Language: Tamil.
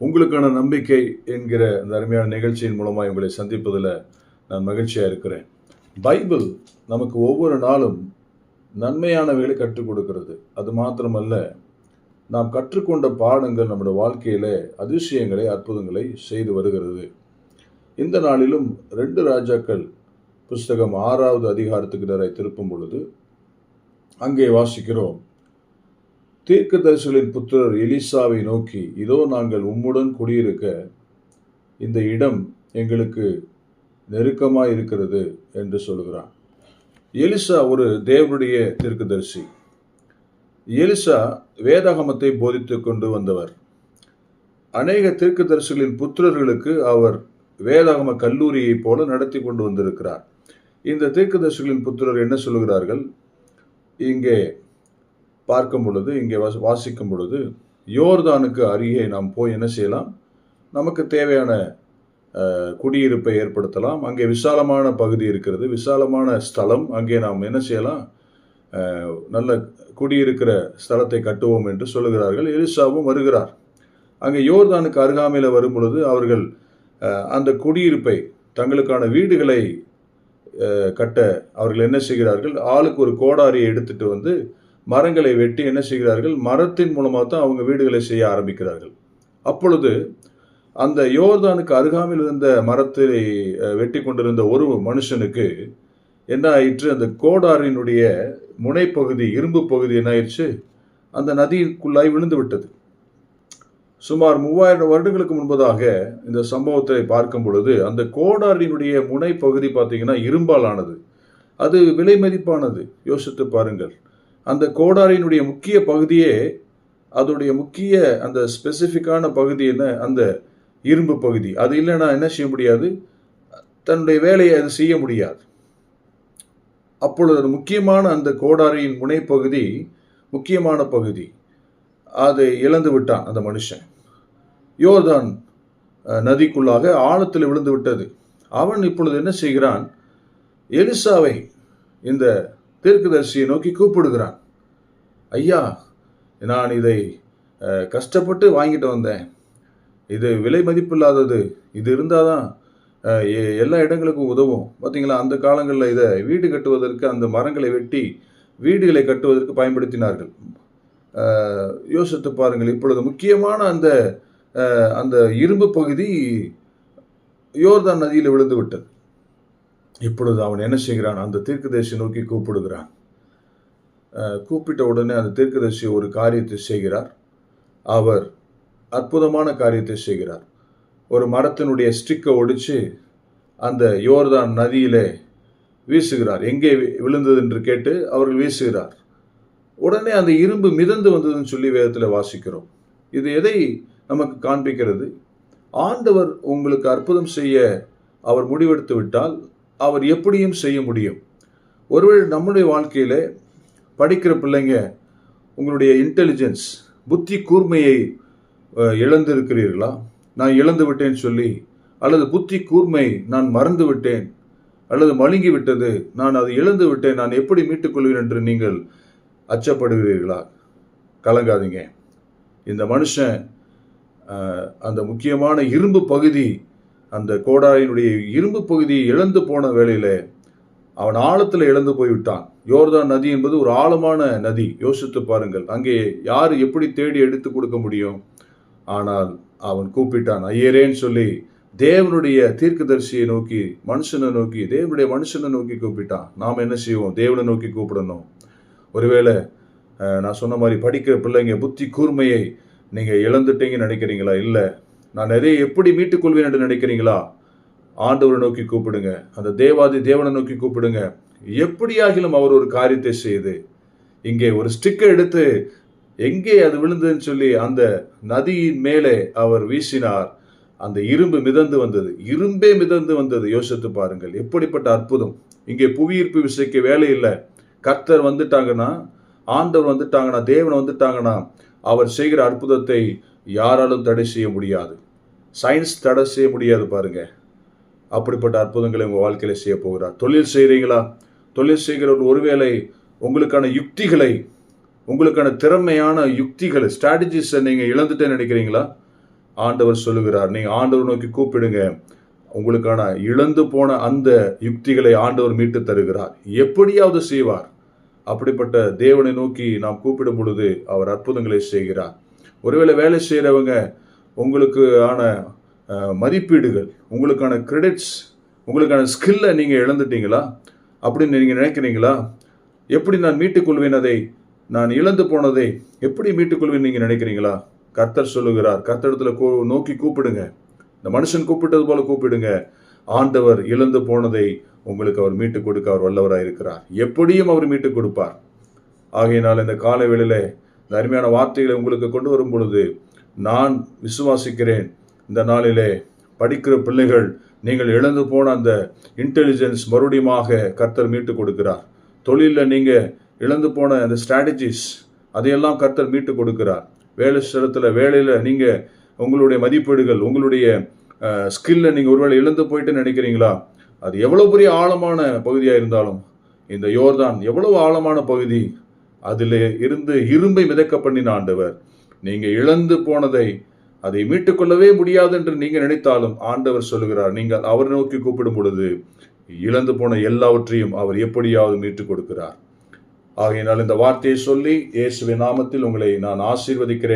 உங்களுக்கான நம்பிக்கை என்கிற இந்த அருமையான நிகழ்ச்சியின் மூலமாக உங்களை சந்திப்பதில் நான் மகிழ்ச்சியாக இருக்கிறேன். பைபிள் நமக்கு ஒவ்வொரு நாளும் நன்மையானவைகளை கற்றுக் கொடுக்கிறது. அது மாத்திரமல்ல நாம் கற்றுக்கொண்ட பாடங்கள் நம்முடைய வாழ்க்கையில் அதிசயங்களை அற்புதங்களை செய்து வருகிறது. இந்த நாளிலும் ரெண்டு ராஜாக்கள் புஸ்தகம் ஆறாவது அதிகாரத்துக்கு நேராக திருப்பும் பொழுது அங்கே வாசிக்கிறோம். தீர்க்கதரிசிகளின் புத்திரர் எலிசாவை நோக்கி இதோ நாங்கள் உம்முடன் குடியிருக்க இந்த இடம் எங்களுக்கு நெருக்கமாக இருக்கிறது என்று சொல்கிறான் எலிசா ஒரு தேவனுடைய தீர்க்கதரிசி. எலிசா வேதாகமத்தை போதித்து கொண்டு வந்தவர். அநேக தீர்க்கதரிசிகளின் புத்திரர்களுக்கு அவர் வேதாகம கல்லூரியைப் போல நடத்தி கொண்டு வந்திருக்கிறார். இந்த தீர்க்கதரிசிகளின் புத்திரர் என்ன சொல்கிறார்கள் இங்கே பார்க்கும் பொழுது இங்கே வாசி- வாசிக்கும் பொழுது யோர்தானுக்கு அருகே நாம் போய் என்ன செய்யலாம்? நமக்கு தேவையான குடியிருப்பை ஏற்படுத்தலாம். அங்கே விசாலமான பகுதி இருக்கிறது. விசாலமான ஸ்தலம். அங்கே நாம் என்ன செய்யலாம்? நல்ல குடியிருக்கிற ஸ்தலத்தை கட்டுவோம் என்று சொல்லுகிறார்கள். எலிசாவும் வருகிறார். அங்கே யோர்தானுக்கு அருகாமையில் வரும் பொழுது அவர்கள் அந்த குடியிருப்பை தங்களுக்கான வீடுகளை கட்ட அவர்கள் என்ன செய்கிறார்கள்? ஆளுக்கு ஒரு கோடாரியை எடுத்துட்டு வந்து மரங்களை வெட்டி என்ன செய்கிறார்கள்? மரத்தின் மூலமாக தான் அவங்க வீடுகளை செய்ய ஆரம்பிக்கிறார்கள். அப்பொழுது அந்த யோர்தானுக்கு அருகாமையில் இருந்த மரத்தை வெட்டி கொண்டிருந்த ஒரு மனுஷனுக்கு என்ன ஆயிற்று? அந்த கோடாரினுடைய முனைப்பகுதி இரும்பு பகுதி என்ன ஆயிடுச்சு அந்த நதிக்குள்ளாய் விழுந்து விட்டது. சுமார் மூவாயிரம் வருடங்களுக்கு முன்பதாக இந்த சம்பவத்தை பார்க்கும் பொழுது அந்த கோடாரினுடைய முனைப்பகுதி பார்த்தீங்கன்னா இரும்பால் ஆனது அது விலை மதிப்பானது. யோசித்து பாருங்கள். அந்த கோடாரியினுடைய முக்கிய பகுதியே அதோடைய முக்கிய அந்த ஸ்பெசிஃபிக்கான பகுதி என்ன? அந்த இரும்பு பகுதி. அது இல்லைன்னா என்ன செய்ய முடியாது? தன்னுடைய வேலையை அது செய்ய முடியாது. அப்பொழுது அது முக்கியமான அந்த கோடாரியின் முனைப்பகுதி முக்கியமான பகுதி. அதை இழந்து விட்டான் அந்த மனுஷன். யோர்தான் நதிக்குள்ளாக ஆழத்தில் விழுந்து விட்டது. அவன் இப்பொழுது என்ன செய்கிறான்? எலிசாவை இந்த தீர்க்கதரிசியை நோக்கி கூப்பிடுகிறான். ஐயா நான் இதை கஷ்டப்பட்டு வாங்கிட்டு வந்தேன். இது விலை மதிப்பில்லாதது. இது இருந்தால் தான் எ- எல்லா இடங்களுக்கும் உதவும். பார்த்தீங்களா அந்த காலங்களில் இதை வீடு கட்டுவதற்கு அந்த மரங்களை வெட்டி வீடுகளை கட்டுவதற்கு பயன்படுத்தினார்கள். யோசித்து பாருங்கள் இப்பொழுது முக்கியமான அந்த அந்த இரும்பு பகுதி யோர்தான் நதியில் விழுந்து விட்டது. இப்பொழுது அவன் என்ன செய்கிறான்? அந்த தீர்க்கதரிசி நோக்கி கூப்பிடுகிறான். கூப்பிட்ட உடனே அந்த தீர்க்கதரிசி ஒரு காரியத்தை செய்கிறார். அவர் அற்புதமான காரியத்தை செய்கிறார். ஒரு மரத்தினுடைய ஸ்டிக்கை ஒடிச்சு அந்த யோர்தான் நதியிலே வீசுகிறார். எங்கே வி- விழுந்தது என்று கேட்டு அவர்கள் வீசுகிறார். உடனே அந்த இரும்பு மிதந்து வந்ததுன்னு சொல்லி வேதத்தில் வாசிக்கிறோம். இது எதை நமக்கு காண்பிக்கிறது? ஆண்டவர் உங்களுக்கு அற்புதம் செய்ய அவர் முடிவெடுத்து விட்டால் அவர் எப்படியும் செய்ய முடியும். ஒருவேளை நம்முடைய வாழ்க்கையிலே படிக்கிற பிள்ளைங்க உங்களுடைய இன்டெலிஜென்ஸ் புத்தி கூர்மையை இழந்திருக்கிறீர்களா? நான் இழந்து விட்டேன் சொல்லி அல்லது புத்தி கூர்மை நான் மறந்து விட்டேன் அல்லது மழுங்கி விட்டது நான் அதை இழந்து விட்டேன் நான் எப்படி மீட்டுக்கொள்கிறேன் என்று நீங்கள் அச்சப்படுகிறீர்களா? கலங்காதீங்க. இந்த மனுஷன் அந்த முக்கியமான இரும்பு பகுதி அந்த கோடாரியினுடைய இரும்பு பகுதி இழந்து போன வேளையில் அவன் ஆழத்தில் இழந்து போய்விட்டான். யோர்தான் நதி என்பது ஒரு ஆழமான நதி. யோசித்து பாருங்கள். அங்கே யார் எப்படி தேடி எடுத்து கொடுக்க முடியும்? ஆனால் அவன் கூப்பிட்டான் ஐயரேன்னு சொல்லி தேவனுடைய தீர்க்கதரிசியை நோக்கி மனுஷனை நோக்கி தேவனுடைய மனுஷனை நோக்கி கூப்பிட்டான். நாம் என்ன செய்வோம்? தேவனை நோக்கி கூப்பிடணும். ஒருவேளை நான் சொன்ன மாதிரி படிக்கிற பிள்ளைங்க புத்தி கூர்மையை நீங்கள் இழந்துட்டீங்கன்னு நினைக்கிறீங்களா? இல்லை. நான் நிறைய எப்படி மீட்டுக்கொள்வேன் என்று நினைக்கிறீங்களா? ஆண்டவரை நோக்கி கூப்பிடுங்க. அந்த தேவாதி தேவனை நோக்கி கூப்பிடுங்க. எப்படியாகிலும் அவர் ஒரு காரியத்தை செய்து இங்கே ஒரு ஸ்டிக்கர் எடுத்து எங்கே அது விழுந்ததுன்னு சொல்லி அந்த நதியின் மேலே அவர் வீசினார். அந்த இரும்பு மிதந்து வந்தது. இரும்பே மிதந்து வந்தது. யோசித்து பாருங்கள். எப்படிப்பட்ட அற்புதம். இங்கே புவியீர்ப்பு விசைக்கு வேலை இல்லை. கர்த்தர் வந்துட்டாங்கன்னா ஆண்டவர் வந்துட்டாங்கன்னா தேவன் வந்துட்டாங்கன்னா அவர் செய்கிற அற்புதத்தை யாராலும் தடை செய்ய முடியாது. சயின்ஸ் தடை செய்ய முடியாது பாருங்கள் அப்படிப்பட்ட அற்புதங்களை உங்கள் வாழ்க்கையில் செய்ய போகிறார். தொழில் செய்கிறீங்களா தொழில் செய்கிறவர்கள் ஒருவேளை உங்களுக்கான யுக்திகளை உங்களுக்கான திறமையான யுக்திகளை ஸ்ட்ராட்டஜிஸை நீங்கள் இழந்துட்டேன்னு நினைக்கிறீங்களா? ஆண்டவர் சொல்லுகிறார் நீங்கள் ஆண்டவர் நோக்கி கூப்பிடுங்க. உங்களுக்கான இழந்து போன அந்த யுக்திகளை ஆண்டவர் மீட்டு தருகிறார். எப்படியாவது செய்வார். அப்படிப்பட்ட தேவனை நோக்கி நாம் கூப்பிடும் பொழுது அவர் அற்புதங்களை செய்கிறார். ஒருவேளை வேலை செய்கிறவங்க உங்களுக்கு ஆன மதிப்பீடுகள். உங்களுக்கான கிரெடிட்ஸ் உங்களுக்கான ஸ்கில்லை நீங்கள் இழந்துட்டீங்களா? அப்படின்னு நீங்கள் நினைக்கிறீங்களா? எப்படி நான் மீட்டுக்கொள்வேன் அதை? நான் இழந்து போனதை எப்படி மீட்டுக்கொள்வேன் நீங்கள் நினைக்கிறீங்களா? கர்த்தர் சொல்லுகிறார். கர்த்தடத்தில் கூ நோக்கி கூப்பிடுங்க. இந்த மனுஷன் கூப்பிட்டது போல கூப்பிடுங்க. ஆண்டவர் இழந்து போனதை உங்களுக்கு அவர் மீட்டு கொடுக்க அவர் வல்லவராக இருக்கிறார். எப்படியும் அவர் மீட்டு கொடுப்பார். ஆகையினால் இந்த காலை வேளையில் இந்த அருமையான வார்த்தைகளை உங்களுக்கு கொண்டு வரும் பொழுது நான் விசுவாசிக்கிறேன். இந்த நாளிலே படிக்கிற பிள்ளைகள் நீங்கள் இழந்து போன அந்த இன்டெலிஜென்ஸ் மறுபடியுமாக கர்த்தர் மீட்டு கொடுக்கிறார். தொழிலில் நீங்கள் இழந்து போன அந்த ஸ்ட்ராட்டஜிஸ் அதையெல்லாம் கர்த்தர் மீட்டு கொடுக்கிறார். வேலை ஸ்தலத்தில் வேலையில் நீங்கள் உங்களுடைய மதிப்பீடுகள் உங்களுடைய ஸ்கில்ல நீங்கள் ஒருவேளை இழந்து போயிட்டு நினைக்கிறீங்களா? அது எவ்வளோ பெரிய ஆழமான பகுதியாக இருந்தாலும் இந்த யோர்தான் எவ்வளவு ஆழமான பகுதி அதில் இருந்து இரும்பை மிதக்க பண்ணின ஆண்டவர். நீங்கள் இழந்து போனதை அதை மீட்டுக்கொள்ளவே முடியாது என்று நீங்கள் நினைத்தாலும் ஆண்டவர் சொல்லுகிறார் நீங்கள் அவர் நோக்கி கூப்பிடும் பொழுது இழந்து போன எல்லாவற்றையும் அவர் எப்படியாவது மீட்டுக் கொடுக்கிறார் ஆகையினால் இந்த வார்த்தையை சொல்லி இயேசுவின் நாமத்தில் உங்களை நான் ஆசீர்வதிக்கிறேன்.